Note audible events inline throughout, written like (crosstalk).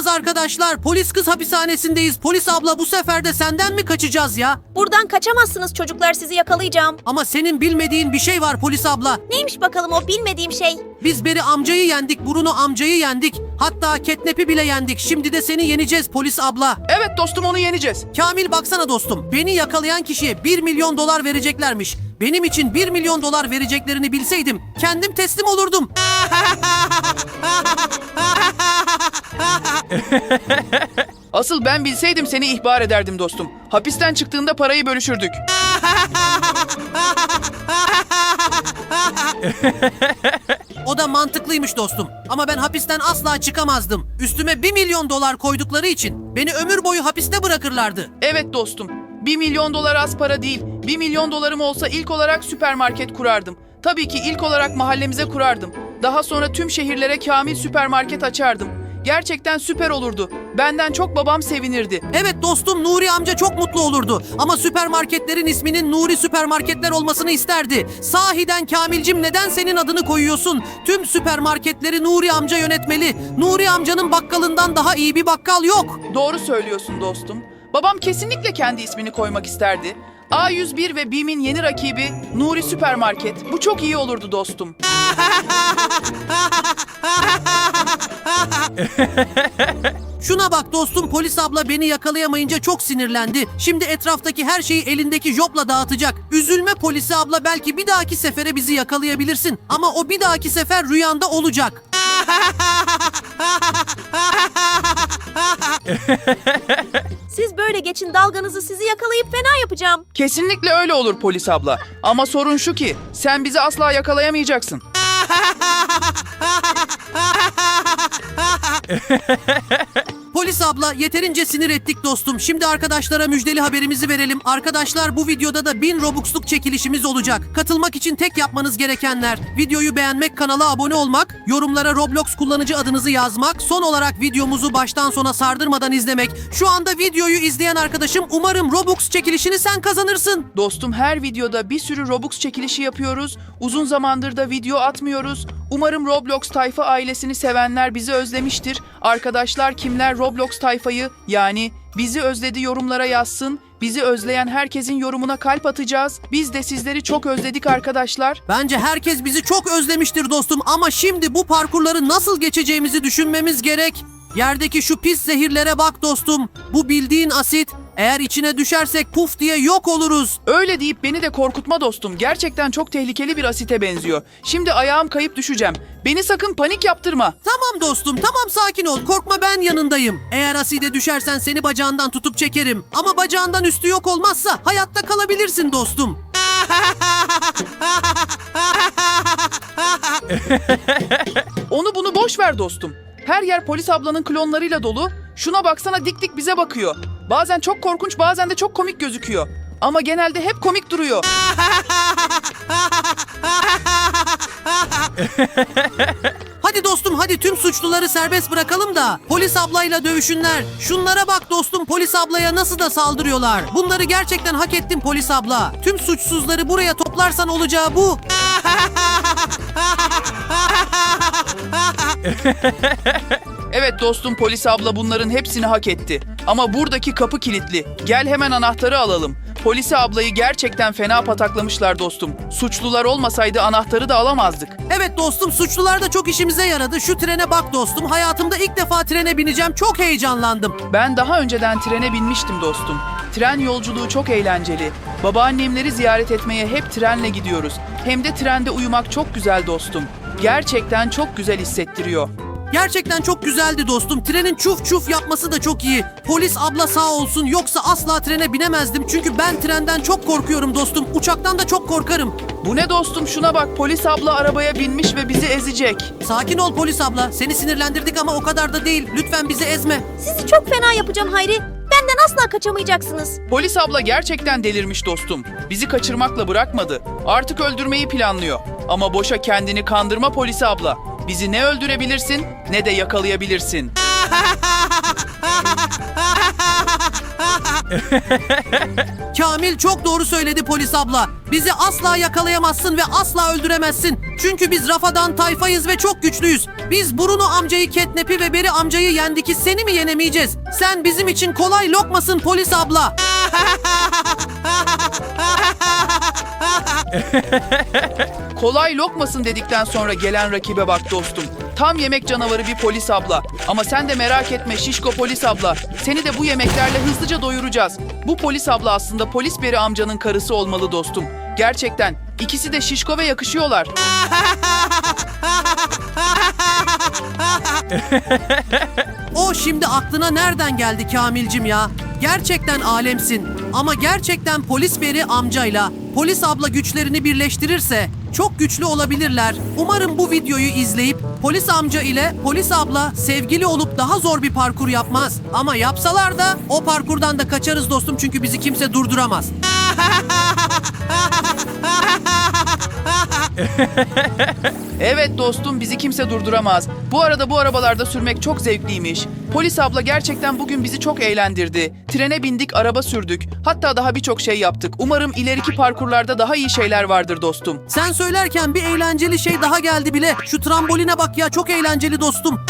Olamaz arkadaşlar. Polis kız hapishanesindeyiz. Polis abla bu sefer de senden mi kaçacağız ya? Buradan kaçamazsınız çocuklar sizi yakalayacağım. Ama senin bilmediğin bir şey var polis abla. Neymiş bakalım o bilmediğim şey? Biz Beri amcayı yendik, Bruno amcayı yendik. Hatta Ketnep'i bile yendik. Şimdi de seni yeneceğiz polis abla. Evet dostum onu yeneceğiz. Kamil baksana dostum. Beni yakalayan kişiye 1 milyon dolar vereceklermiş. Benim için 1 milyon dolar vereceklerini bilseydim kendim teslim olurdum. (laughs) (laughs) Asıl ben bilseydim seni ihbar ederdim dostum. Hapisten çıktığında parayı bölüşürdük. O da mantıklıymış dostum. Ama ben hapisten asla çıkamazdım. Üstüme 1 milyon dolar koydukları için beni ömür boyu hapiste bırakırlardı. Evet dostum. 1 milyon dolar az para değil. 1 milyon dolarım olsa ilk olarak süpermarket kurardım. Tabii ki ilk olarak mahallemize kurardım. Daha sonra tüm şehirlere kamil süpermarket açardım. Gerçekten süper olurdu. Benden çok babam sevinirdi. Evet dostum Nuri amca çok mutlu olurdu. Ama süpermarketlerin isminin Nuri Süpermarketler olmasını isterdi. Sahiden Kamilcim neden senin adını koyuyorsun? Tüm süpermarketleri Nuri amca yönetmeli. Nuri amcanın bakkalından daha iyi bir bakkal yok. Doğru söylüyorsun dostum. Babam kesinlikle kendi ismini koymak isterdi. A101 ve BİM'in yeni rakibi Nuri Süpermarket. Bu çok iyi olurdu dostum. (laughs) Şuna bak dostum polis abla beni yakalayamayınca çok sinirlendi. Şimdi etraftaki her şeyi elindeki jopla dağıtacak. Üzülme polisi abla belki bir dahaki sefere bizi yakalayabilirsin. Ama o bir dahaki sefer rüyanda olacak. (laughs) (laughs) Siz böyle geçin dalganızı sizi yakalayıp fena yapacağım. Kesinlikle öyle olur polis abla. Ama sorun şu ki sen bizi asla yakalayamayacaksın. (laughs) Abla yeterince sinir ettik dostum. Şimdi arkadaşlara müjdeli haberimizi verelim. Arkadaşlar bu videoda da 1000 Robux'luk çekilişimiz olacak. Katılmak için tek yapmanız gerekenler videoyu beğenmek, kanala abone olmak, yorumlara Roblox kullanıcı adınızı yazmak, son olarak videomuzu baştan sona sardırmadan izlemek. Şu anda videoyu izleyen arkadaşım umarım Robux çekilişini sen kazanırsın. Dostum her videoda bir sürü Robux çekilişi yapıyoruz. Uzun zamandır da video atmıyoruz. Umarım Roblox tayfa ailesini sevenler bizi özlemiştir. Arkadaşlar kimler Roblox tayfayı yani bizi özledi yorumlara yazsın. Bizi özleyen herkesin yorumuna kalp atacağız. Biz de sizleri çok özledik arkadaşlar. Bence herkes bizi çok özlemiştir dostum ama şimdi bu parkurları nasıl geçeceğimizi düşünmemiz gerek. Yerdeki şu pis zehirlere bak dostum. Bu bildiğin asit. Eğer içine düşersek puf diye yok oluruz. Öyle deyip beni de korkutma dostum. Gerçekten çok tehlikeli bir asite benziyor. Şimdi ayağım kayıp düşeceğim. Beni sakın panik yaptırma. Tamam dostum tamam sakin ol korkma ben yanındayım. Eğer aside düşersen seni bacağından tutup çekerim. Ama bacağından üstü yok olmazsa hayatta kalabilirsin dostum. (laughs) Onu bunu boş ver dostum. Her yer polis ablanın klonlarıyla dolu. Şuna baksana dik dik bize bakıyor. Bazen çok korkunç bazen de çok komik gözüküyor. Ama genelde hep komik duruyor. (laughs) Hadi dostum hadi tüm suçluları serbest bırakalım da polis ablayla dövüşünler. Şunlara bak dostum polis ablaya nasıl da saldırıyorlar. Bunları gerçekten hak ettin polis abla. Tüm suçsuzları buraya toplarsan olacağı bu. (laughs) Evet dostum polis abla bunların hepsini hak etti. Ama buradaki kapı kilitli. Gel hemen anahtarı alalım. Polisi ablayı gerçekten fena pataklamışlar dostum. Suçlular olmasaydı anahtarı da alamazdık. Evet dostum suçlular da çok işimize yaradı. Şu trene bak dostum. Hayatımda ilk defa trene bineceğim. Çok heyecanlandım. Ben daha önceden trene binmiştim dostum. Tren yolculuğu çok eğlenceli. Babaannemleri ziyaret etmeye hep trenle gidiyoruz. Hem de trende uyumak çok güzel dostum. Gerçekten çok güzel hissettiriyor. Gerçekten çok güzeldi dostum. Trenin çuf çuf yapması da çok iyi. Polis abla sağ olsun yoksa asla trene binemezdim. Çünkü ben trenden çok korkuyorum dostum. Uçaktan da çok korkarım. Bu ne dostum şuna bak polis abla arabaya binmiş ve bizi ezecek. Sakin ol polis abla. Seni sinirlendirdik ama o kadar da değil. Lütfen bizi ezme. Sizi çok fena yapacağım Hayri. Benden asla kaçamayacaksınız. Polis abla gerçekten delirmiş dostum. Bizi kaçırmakla bırakmadı. Artık öldürmeyi planlıyor. Ama boşa kendini kandırma polis abla. Bizi ne öldürebilirsin ne de yakalayabilirsin. (laughs) Kamil çok doğru söyledi polis abla. Bizi asla yakalayamazsın ve asla öldüremezsin. Çünkü biz Rafadan tayfayız ve çok güçlüyüz. Biz Bruno amcayı Ketnep'i ve Beri amcayı yendik seni mi yenemeyeceğiz? Sen bizim için kolay lokmasın polis abla. (laughs) (laughs) Kolay lokmasın dedikten sonra gelen rakibe bak dostum. Tam yemek canavarı bir polis abla. Ama sen de merak etme şişko polis abla. Seni de bu yemeklerle hızlıca doyuracağız. Bu polis abla aslında polis beri amcanın karısı olmalı dostum. Gerçekten ikisi de şişko ve yakışıyorlar. O şimdi aklına nereden geldi Kamilcim ya? Gerçekten alemsin. Ama gerçekten polis beri amcayla polis abla güçlerini birleştirirse çok güçlü olabilirler. Umarım bu videoyu izleyip polis amca ile polis abla sevgili olup daha zor bir parkur yapmaz. Ama yapsalar da o parkurdan da kaçarız dostum çünkü bizi kimse durduramaz. (laughs) (laughs) Evet dostum bizi kimse durduramaz. Bu arada bu arabalarda sürmek çok zevkliymiş. Polis abla gerçekten bugün bizi çok eğlendirdi. Trene bindik, araba sürdük. Hatta daha birçok şey yaptık. Umarım ileriki parkurlarda daha iyi şeyler vardır dostum. Sen söylerken bir eğlenceli şey daha geldi bile. Şu tramboline bak ya çok eğlenceli dostum. (laughs)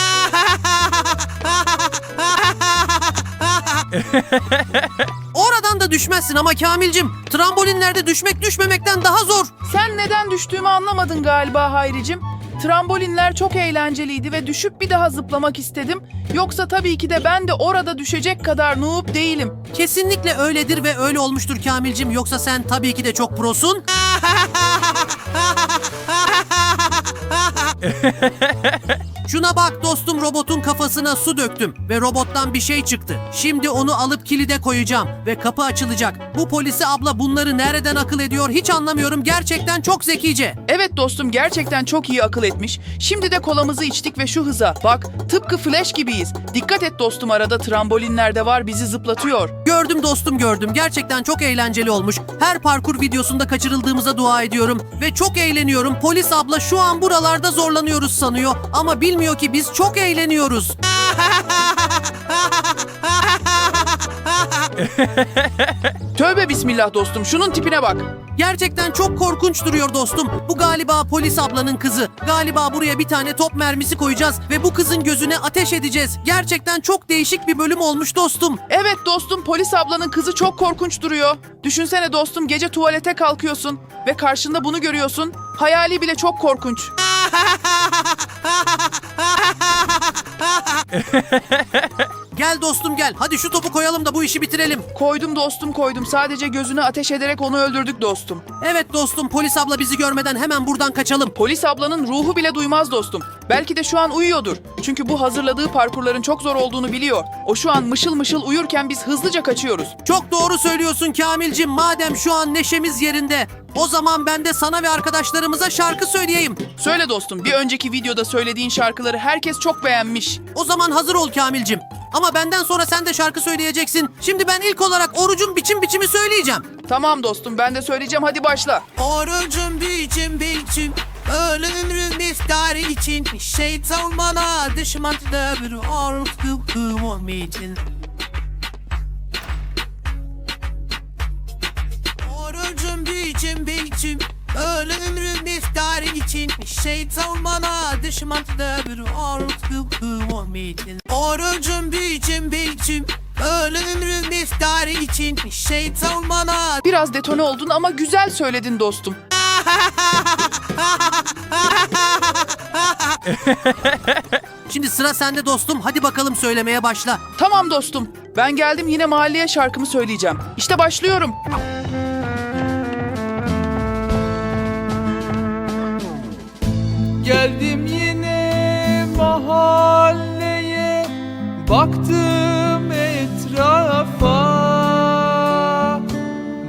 Oradan da düşmezsin ama Kamilcim. Trambolinlerde düşmek düşmemekten daha zor. Sen neden düştüğümü anlamadın galiba Hayricim. Trambolinler çok eğlenceliydi ve düşüp bir daha zıplamak istedim. Yoksa tabii ki de ben de orada düşecek kadar noob değilim. Kesinlikle öyledir ve öyle olmuştur Kamilcim. Yoksa sen tabii ki de çok prosun. (laughs) Şuna bak dostum robotun kafasına su döktüm ve robottan bir şey çıktı. Şimdi onu alıp kilide koyacağım ve kapı açılacak. Bu polisi abla bunları nereden akıl ediyor hiç anlamıyorum. Gerçekten çok zekice. Evet dostum gerçekten çok iyi akıl etmiş. Şimdi de kolamızı içtik ve şu hıza. Bak tıpkı Flash gibiyiz. Dikkat et dostum arada trambolinler de var bizi zıplatıyor. Gördüm dostum gördüm. Gerçekten çok eğlenceli olmuş. Her parkur videosunda kaçırıldığımıza dua ediyorum. Ve çok eğleniyorum. Polis abla şu an buralarda zorlanıyoruz sanıyor. Ama bilmiyor ki biz çok eğleniyoruz. (laughs) Tövbe bismillah dostum şunun tipine bak. Gerçekten çok korkunç duruyor dostum. Bu galiba polis ablanın kızı. Galiba buraya bir tane top mermisi koyacağız ve bu kızın gözüne ateş edeceğiz. Gerçekten çok değişik bir bölüm olmuş dostum. Evet dostum polis ablanın kızı çok korkunç duruyor. Düşünsene dostum gece tuvalete kalkıyorsun ve karşında bunu görüyorsun. Hayali bile çok korkunç. (laughs) Gel dostum gel. Hadi şu topu koyalım da bu işi bitirelim. Koydum dostum koydum. Sadece gözüne ateş ederek onu öldürdük dostum. Evet dostum polis abla bizi görmeden hemen buradan kaçalım. Polis ablanın ruhu bile duymaz dostum. Belki de şu an uyuyordur. Çünkü bu hazırladığı parkurların çok zor olduğunu biliyor. O şu an mışıl mışıl uyurken biz hızlıca kaçıyoruz. Çok doğru söylüyorsun Kamilcim. Madem şu an neşemiz yerinde. O zaman ben de sana ve arkadaşlarımıza şarkı söyleyeyim. Söyle dostum bir önceki videoda söylediğin şarkıları herkes çok beğenmiş. O zaman hazır ol Kamilcim. Ama benden sonra sen de şarkı söyleyeceksin. Şimdi ben ilk olarak orucun biçim biçimi söyleyeceğim. Tamam dostum ben de söyleyeceğim hadi başla. Orucun biçim biçim Ölümün iftarı için Şeytan bana düşmandı bir kıvkıvım için. Orucun biçim biçim Ölümün iftarı için Şeytan bana düşmandı bir kıvkıvım için. Orucun biçim biçim Ölümün iftarı için Şeytan bana Biraz detone oldun ama güzel söyledin dostum. (laughs) (laughs) Şimdi sıra sende dostum. Hadi bakalım söylemeye başla. Tamam dostum. Ben geldim yine mahalleye şarkımı söyleyeceğim. İşte başlıyorum. Geldim yine mahalleye Baktım etrafa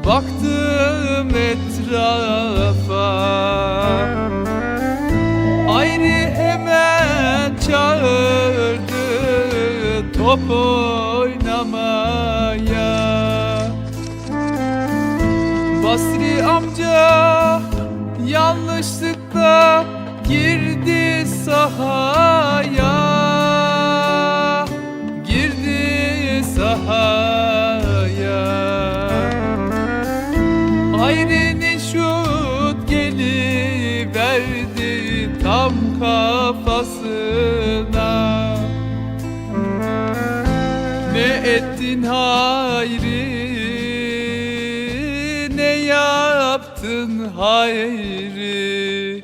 Baktım etrafa Ayrı hemen çağırdı Top oynamaya. Basri amca yanlışlıkla girdi sahaya kafasına. Ne ettin hayri Ne yaptın hayri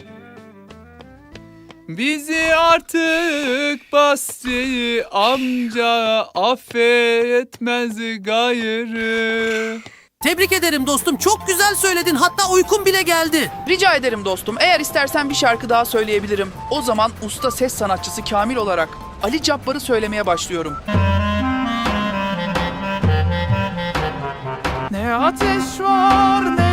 Bizi artık Basri amca affetmez gayrı. Tebrik ederim dostum. Çok güzel söyledin. Hatta uykum bile geldi. Rica ederim dostum. Eğer istersen bir şarkı daha söyleyebilirim. O zaman usta ses sanatçısı Kamil olarak Ali Cabbar'ı söylemeye başlıyorum. Ne ateş var ne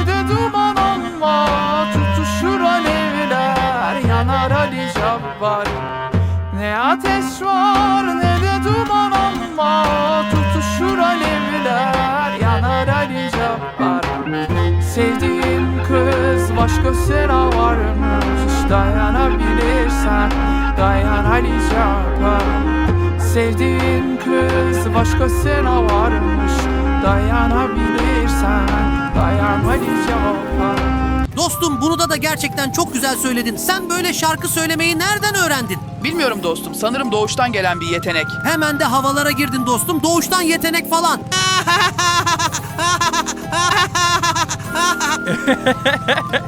başkasına varmış Dayanabilirsen dayan Ali Cabbar Sevdiğin kız başkasına varmış Dayanabilirsen dayan Ali Cabbar Dostum bunu da da gerçekten çok güzel söyledin. Sen böyle şarkı söylemeyi nereden öğrendin? Bilmiyorum dostum sanırım doğuştan gelen bir yetenek Hemen de havalara girdin dostum. Doğuştan yetenek falan.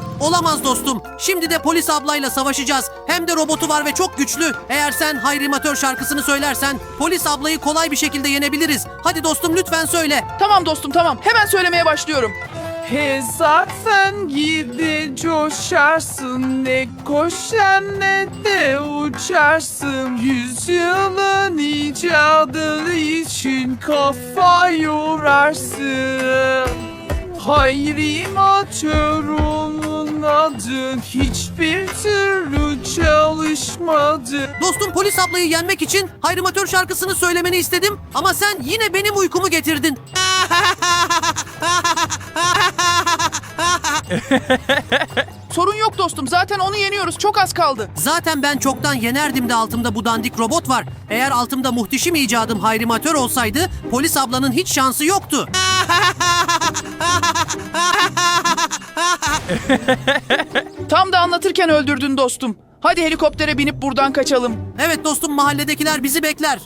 (laughs) Olamaz dostum. Şimdi de polis ablayla savaşacağız. Hem de robotu var ve çok güçlü. Eğer sen Hayrimatör şarkısını söylersen polis ablayı kolay bir şekilde yenebiliriz. Hadi dostum lütfen söyle. Tamam dostum tamam hemen söylemeye başlıyorum He zaten gidi coşarsın Ne koşar ne de uçarsın Yüzyılın icadı için kafa yorarsın Hayri matörünün adın hiçbir türlü çalışmadı Dostum polis ablayı yenmek için Hayrimatör şarkısını söylemeni istedim. Ama sen yine benim uykumu getirdin. (laughs) Sorun yok dostum zaten onu yeniyoruz çok az kaldı Zaten ben çoktan yenerdim de altımda bu dandik robot var. Eğer altımda muhteşem icadım hayrimatör olsaydı polis ablanın hiç şansı yoktu. (laughs) (laughs) Tam da anlatırken öldürdün dostum Hadi helikoptere binip buradan kaçalım Evet dostum mahalledekiler bizi bekler.